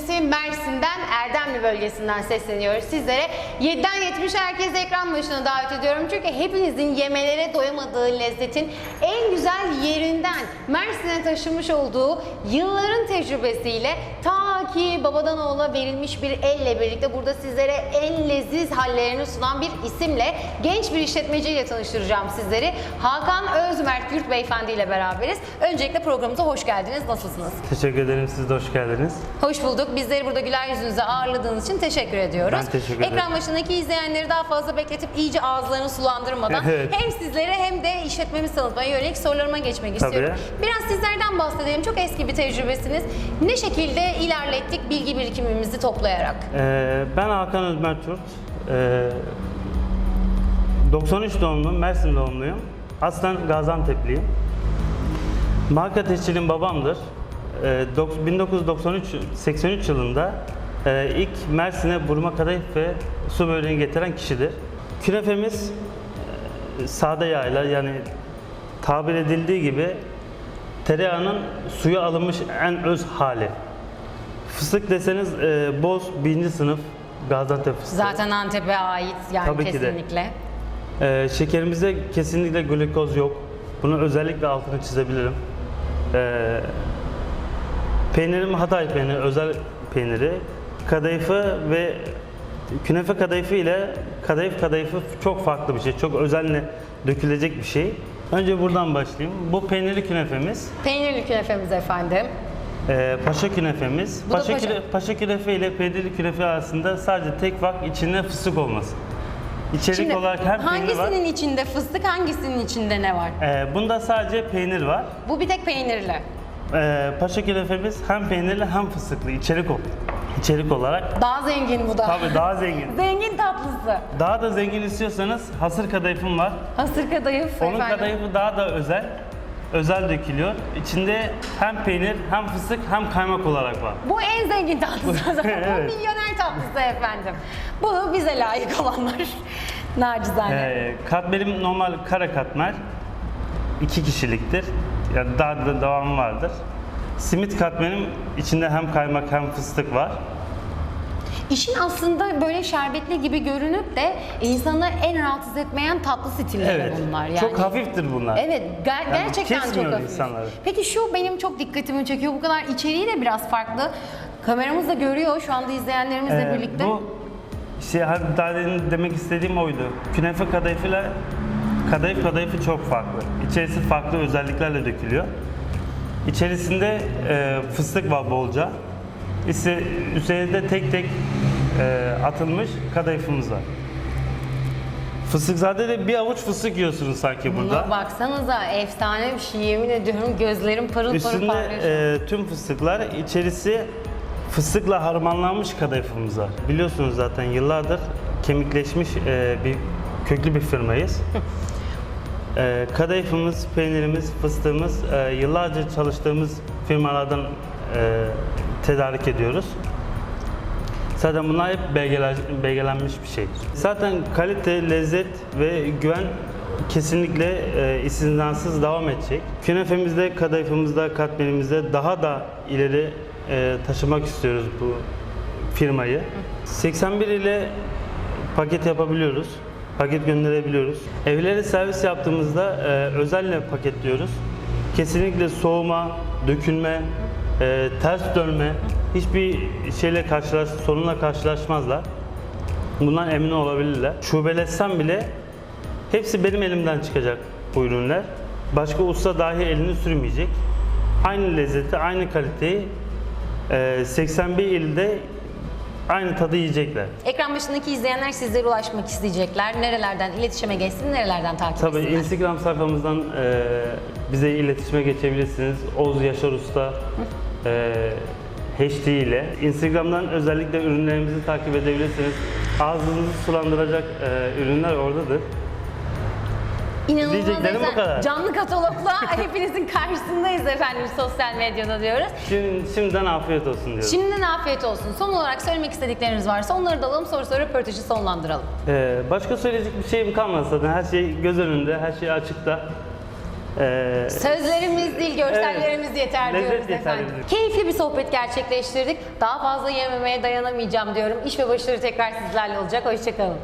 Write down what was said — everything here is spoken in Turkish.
İncisi Mersin'den Erdemli bölgesinden sesleniyoruz sizlere. 7'den 70'e herkes ekran başına davet ediyorum. Çünkü hepinizin yemelere doyamadığı lezzetin en güzel yerinden Mersin'e taşımış olduğu yılların tecrübesiyle ta ki babadan oğula verilmiş bir elle birlikte burada sizlere en leziz hallerini sunan bir isimle genç bir işletmeciyle tanıştıracağım sizleri. Hakan Özmerk Gürt Beyefendi ile beraberiz. Öncelikle programımıza hoş geldiniz. Nasılsınız? Teşekkür ederim. Siz de hoş geldiniz. Hoş bulduk. Bizleri burada güler yüzünüze ağırladığınız için teşekkür ediyoruz. Ben teşekkür ederim. Ekran başındaki izleyenleri daha fazla bekletip iyice ağızlarını sulandırmadan Evet. hem sizlere hem de işletmemizi tanıtmaya yönelik sorularıma geçmek Tabii. istiyorum. Biraz sizlerden bahsedelim. Çok eski bir tecrübesiniz. Ne şekilde ilerlettik bilgi birikimimizi toplayarak? Ee, ben Hakan Özmer Türk. Ee, 93 doğumluyum, Mersin doğumluyum. Aslen Gaziantep'liyim. Marka teşkilim babamdır. Ee, dok- 1993 83 yılında e, ilk Mersin'e burma kadayıf ve su böreğini getiren kişidir. Künefemiz e, sade yağla yani tabir edildiği gibi tereyağının suya alınmış en öz hali. Fıstık deseniz e, boz birinci sınıf Gaziantep fıstığı. Zaten Antep'e ait yani Tabii ki de. kesinlikle. E, şekerimizde kesinlikle glikoz yok. Bunu özellikle altını çizebilirim. E, peynirim Hatay peyniri, özel peyniri. Kadayıfı ve künefe kadayıfı ile kadayıf kadayıfı çok farklı bir şey. Çok özenle dökülecek bir şey. Önce buradan başlayayım. Bu peynirli künefemiz. Peynirli künefemiz efendim. Ee, paşa künefemiz. Bu paşa, paşa. küne- paşa künefe ile peynirli künefe arasında sadece tek fark içinde fıstık olması. İçerik Şimdi olarak hem peynir var. hangisinin içinde fıstık, hangisinin içinde ne var? Ee, bunda sadece peynir var. Bu bir tek peynirli. Ee, paşa künefemiz hem peynirli hem fıstıklı içerik ol. İçerik olarak Daha zengin bu da. tabii daha zengin. Zengin tatlısı. Daha da zengin istiyorsanız hasır kadayıfım var. Hasır kadayıf Onun efendim. kadayıfı daha da özel. Özel dökülüyor. İçinde hem peynir hem fıstık hem kaymak olarak var. Bu en zengin tatlısı zaten. Evet. Bu milyoner tatlısı efendim. Bu bize layık olanlar. Nacizane. Ee, katmerim normal kara katmer. iki kişiliktir. Yani daha da devamı vardır. Simit katmerim içinde hem kaymak hem fıstık var. İşin aslında böyle şerbetli gibi görünüp de insanı en rahatsız etmeyen tatlı stilleri Evet. bunlar. Yani. Çok hafiftir bunlar. Evet, ger- gerçekten çok kesmiyor hafif. insanları. Peki şu benim çok dikkatimi çekiyor. Bu kadar içeriği de biraz farklı. Kameramız da görüyor şu anda izleyenlerimizle Ee, birlikte. Bu hani daha demin demek istediğim oydu. Künefe kadayıfıyla kadayıf kadayıfı çok farklı. İçerisi farklı özelliklerle dökülüyor. İçerisinde e, fıstık var bolca. İşte üzerinde tek tek e, atılmış kadayıfımız var. Fıstıkzade de bir avuç fıstık yiyorsunuz sanki burada. Buna baksanıza efsane bir şey yemin ediyorum gözlerim parıl parıl Üstünde parlıyor. e, tüm fıstıklar, içerisi fıstıkla harmanlanmış kadayıfımız var. Biliyorsunuz zaten yıllardır kemikleşmiş e, bir köklü bir firmayız. e, kadayıfımız, peynirimiz, fıstığımız e, yıllarca çalıştığımız firmalardan e, tedarik ediyoruz. Zaten bunlar hep belgelenmiş bir şey. Zaten kalite, lezzet ve güven kesinlikle e, istisnasız devam edecek. Künefemizde, kadayıfımızda, katmerimizde daha da ileri e, taşımak istiyoruz bu firmayı. 81 ile paket yapabiliyoruz. Paket gönderebiliyoruz. Evlere servis yaptığımızda e, özelle paketliyoruz. Kesinlikle soğuma, dökülme, e, ters dönme hiçbir şeyle karşılaş, sorunla karşılaşmazlar. Bundan emin olabilirler. Şubeleşsem bile hepsi benim elimden çıkacak bu ürünler. Başka usta dahi elini sürmeyecek. Aynı lezzeti, aynı kaliteyi e, 81 ilde aynı tadı yiyecekler. Ekran başındaki izleyenler sizlere ulaşmak isteyecekler. Nerelerden iletişime geçsin, nerelerden takip Tabii etsinler? Instagram sayfamızdan e, bize iletişime geçebilirsiniz. Oğuz Yaşar Usta e, HD ile. Instagram'dan özellikle ürünlerimizi takip edebilirsiniz. Ağzınızı sulandıracak e, ürünler oradadır. İnanılmaz Diyeceklerim bu kadar. Canlı katalogla hepinizin karşısındayız efendim sosyal medyada diyoruz. Şimdi, şimdiden afiyet olsun diyorum. Şimdiden afiyet olsun. Son olarak söylemek istedikleriniz varsa onları da alalım sonra sonra röportajı sonlandıralım. E, başka söyleyecek bir şeyim kalmadı zaten. Her şey göz önünde, her şey açıkta. Ee, Sözlerimiz değil, görsellerimiz yeter Lezzet diyoruz yeter efendim. bizim. Keyifli bir sohbet gerçekleştirdik. Daha fazla yememeye dayanamayacağım diyorum. İş ve başarı tekrar sizlerle olacak. Hoşçakalın.